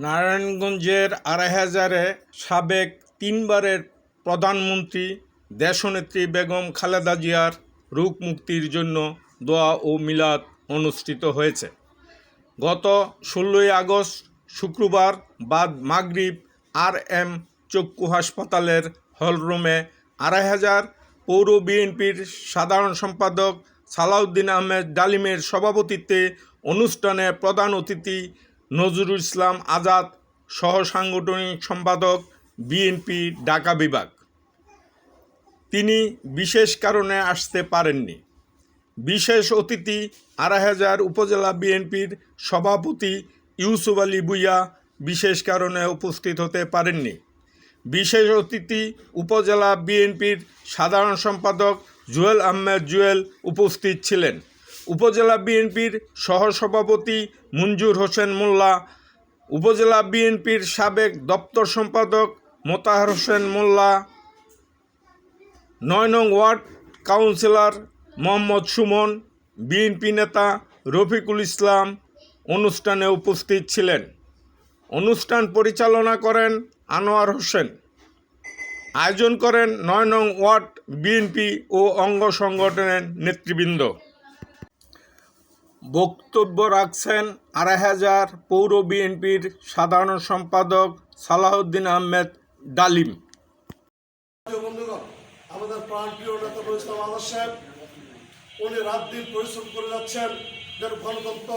নারায়ণগঞ্জের আড়াই হাজারে সাবেক তিনবারের প্রধানমন্ত্রী দেশনেত্রী বেগম খালেদা জিয়ার রোগ মুক্তির জন্য দোয়া ও মিলাদ অনুষ্ঠিত হয়েছে। গত ষোলোই আগস্ট শুক্রবার বাদ মাগরিব আর এম চক্ষু হাসপাতালের হলরুমে আড়াই হাজার পৌর বিএনপির সাধারণ সম্পাদক সালাউদ্দিন আহমেদ ডালিমের সভাপতিত্বে অনুষ্ঠানে প্রধান অতিথি নজরুল ইসলাম আজাদ, সহ সাংগঠনিক সম্পাদক, বিএনপি, ঢাকা বিভাগ। তিনি বিশেষ কারণে আসতে পারেননি। বিশেষ অতিথি আড়াই হাজার উপজেলা বিএনপির সভাপতি ইউসুফ আলী বুইয়া বিশেষ কারণে উপস্থিত হতে পারেননি। বিশেষ অতিথি উপজেলা বিএনপির সাধারণ সম্পাদক জুয়েল আহমেদ জুয়েল উপস্থিত ছিলেন। উপজেলা বিএনপির সহসভাপতি মঞ্জুর হোসেন মোল্লা, উপজেলা বিএনপির সাবেক দপ্তর সম্পাদক মোতাহার হোসেন মোল্লা, নয় নং ward councillor Mohammad Sumon, BNP নেতা রফিকুল ইসলাম অনুষ্ঠানে উপস্থিত ছিলেন। অনুষ্ঠান পরিচালনা করেন আনোয়ার হোসেন। আয়োজন করেন নয় নং ওয়ার্ড বিএনপি ও অঙ্গ সংগঠনের নেতৃবৃন্দ। বক্তব্য রাখছেন আড়াই হাজার পৌর বিএনপির সাধারণ সম্পাদক সালাহউদ্দিন আহমেদ ডালিম। বন্ধুগণ, আমাদের প্রাণপ্রিয় নেতা রয়েছে আল্লাহ সাহেব, উনি রাত দিন পরিশ্রম করে যাচ্ছেন যেন গণতন্ত্র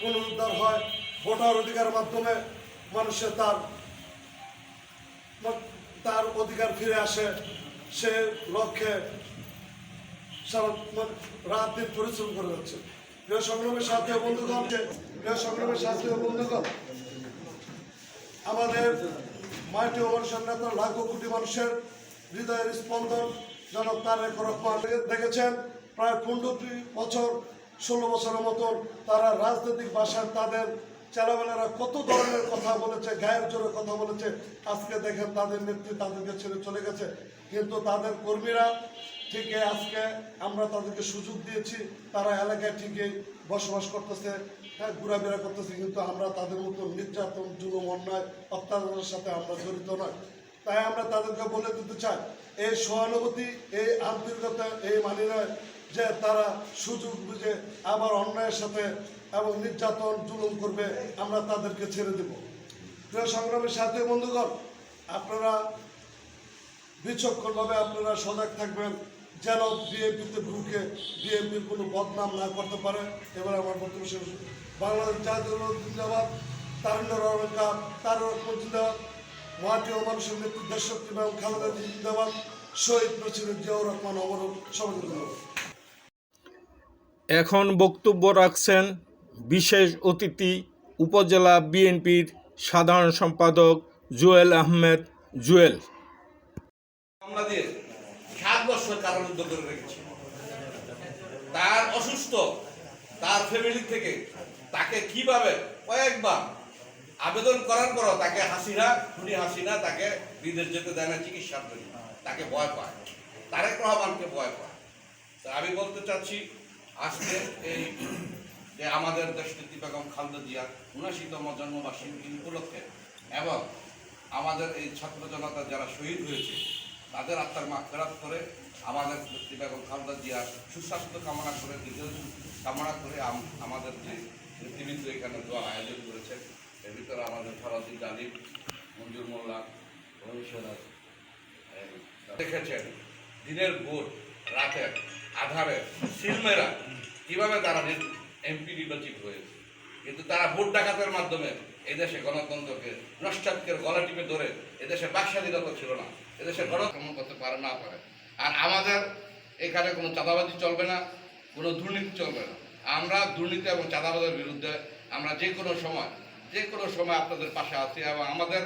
পুনরুদ্ধার হয়। ভোটার অধিকারের মাধ্যমে মানুষের তার তার অধিকার ফিরে আসে। সে লক্ষ্যে সারা মানে রাত দিন পরিশ্রম করে যাচ্ছে। প্রিয় সংগ্রামের সাথে বন্ধুগণ, প্রিয় সংগ্রামের সাথে বন্ধুগণ, আমাদের মাটি মানুষের নেতা লাখো কোটি মানুষের হৃদয়ের স্পন্দন জনক তারেক রহমান দেখেছেন। প্রায় পনেরোটি বছর, ষোলো বছরের মতন তারা রাজনৈতিক ভাষায় তাদের চেলাবেলারা কত ধরনের কথা বলেছে, গায়ের জোরে কথা বলেছে, আজকে দেখেন তাদের নেত্রী তাদেরকে ছেড়ে চলে গেছে। কিন্তু তাদের কর্মীরা ঠিকই আজকে আমরা তাদেরকে সুযোগ দিয়েছি, তারা এলাকায় ঠিকই বসবাস করতেছে হ্যাঁ ঘোরাফেরা করতেছে, কিন্তু আমরা তাদের মতো নির্যাতন, জুলুম, অন্যায়, অত্যাচারের সাথে আমরা জড়িত নয়। তাই আমরা তাদেরকে বলে দিতে চাই, এই সহানুভূতি, এই আন্তরিকতা, এই মানি নয় যে তারা সুযোগ বুঝে আবার অন্যায়ের সাথে এবং নির্যাতন, জুলুম করবে, আমরা তাদেরকে ছেড়ে দেব। প্রিয় সংগ্রামের সাথে বন্ধুগণ, আপনারা বিচক্ষণভাবে আপনারা সজাগ থাকবেন। যেন বিএনপিতে ঢুকে বিএনপির কোনো বদনাম না করতে পারে এবার আমার বক্তব্য শেষ বাংলাদেশ জাতীয় জিন্দাবাদ তারুণ্যের অলঙ্কার তার জিন্দাবাদ মাটি ও মানুষের নেতৃত্ব দেশশক্তি এবং খালেদা জিন্দাবাদ শহীদ প্রেসিডেন্ট জিয়াউর রহমান অমর সবাই এখন বক্তব্য রাখছেন বিশেষ অতিথি উপজেলা বিএনপির সাধারণ সম্পাদক জুয়েল আহমেদ জুয়েল। সাত বছর কারারুদ্ধ করে রেখেছে। তার অসুস্থ, তার ফ্যামিলি থেকে তাকে কীভাবে কয়েকবার আবেদন করার পরও তাকে হাসিনা, খুনি হাসিনা তাকে বিদেশ যেতে দেয় না, চিকিৎসার জন্য। তাকে ভয় পায়। তারেক রহমানকে ভয় পায়। তা আমি বলতে চাচ্ছি, আজকে এই যে আমাদের দেশনীতি বেগম খালেদা জিয়ার উনাশিতম জন্মবার্ষিকী উপলক্ষে এবং আমাদের এই ছাত্র জনতা যারা শহীদ হয়েছে তাদের আত্মার মাফেরাত করে আমাদের নেত্রী বেগম খালেদা জিয়ার সুস্বাস্থ্য কামনা করে দীর্ঘ কামনা করে আম- আমাদের যে নেতৃবৃন্দ এখানে দোয়া আয়োজন করেছেন এর ভিতরে আমাদের ফরাজি ডালিম মঞ্জুর মোল্লা ভবিষ্যৎ দেখেছেন, দিনের ভোর রাতের আধারে সিলমেরা কীভাবে তারা এমপি নির্বাচিত হয়েছে। কিন্তু তারা ভোট ডাকাতের মাধ্যমে এদেশে গণতন্ত্রকে নষ্টাত্মের গলা টিপে ধরে এদেশে বাক স্বাধীনতা ছিল না। এদেশে গণতন্ত্র করতে পারে, না পারে। আর আমাদের এখানে কোনো চাঁদাবাজি চলবে না, কোনো দুর্নীতি চলবে না। আমরা দুর্নীতি এবং চাঁদাবাজের বিরুদ্ধে আমরা যে কোনো সময়, যে কোনো সময় আপনাদের পাশে আছি এবং আমাদের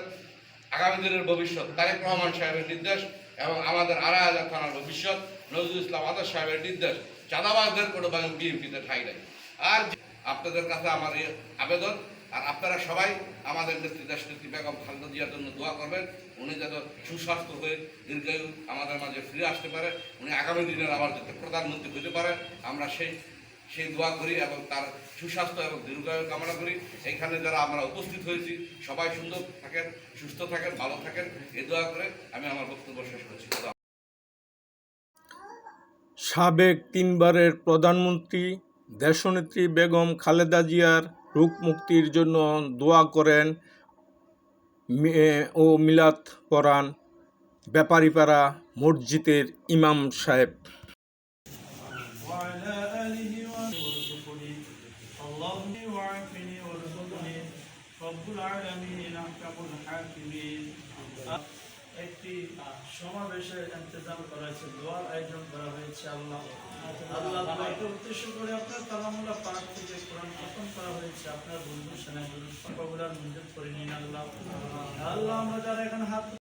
আগামী দিনের ভবিষ্যৎ, তারেক রহমান সাহেবের নির্দেশ এবং আমাদের আড়াই হাজার থানার ভবিষ্যৎ, নজরুল ইসলাম আজাদ সাহেবের নির্দেশ, চাঁদাবাজদের কোনো বিএনপিতে ঠাই নেই। আর আপনাদের কাছে আমার আবেদন আর আপনারা সবাই আমাদের নেত্রী দেশ বেগম খালেদা জিয়ার জন্য দোয়া করবেন। উনি যেন সুস্বাস্থ্য হয়ে দীর্ঘায়ু আমাদের মাঝে ফিরে আসতে পারে। উনি আগামী দিনের আবার যাতে প্রধানমন্ত্রী হতে পারে আমরা সেই সেই দোয়া করি এবং তার সুস্বাস্থ্য এবং দীর্ঘায়ু কামনা করি। এখানে যারা আমরা উপস্থিত হয়েছি, সবাই সুন্দর থাকেন, সুস্থ থাকেন, ভালো থাকেন। এই দোয়া করে আমি আমার বক্তব্য শেষ করছি। সাবেক তিনবারের প্রধানমন্ত্রী, দেশনেত্রী বেগম খালেদা জিয়ার রোগ মুক্তির জন্য দোয়া করেন ও মিলাত পরাণ ব্যাপারীপাড়া মসজিদের ইমাম সাহেব। একটি সমাবেশের ইন্তজাম করা হয়েছে, দোয়ার আয়োজন করা হয়েছে আল্লাহ। উদ্দেশ্য করে আপনার কালামুল্লাহ পাক থেকে হয়েছে আপনার বন্ধু সেনা গুরু মঞ্জুর করে আল্লাহ আল্লাহ, আমরা যারা এখানে হাত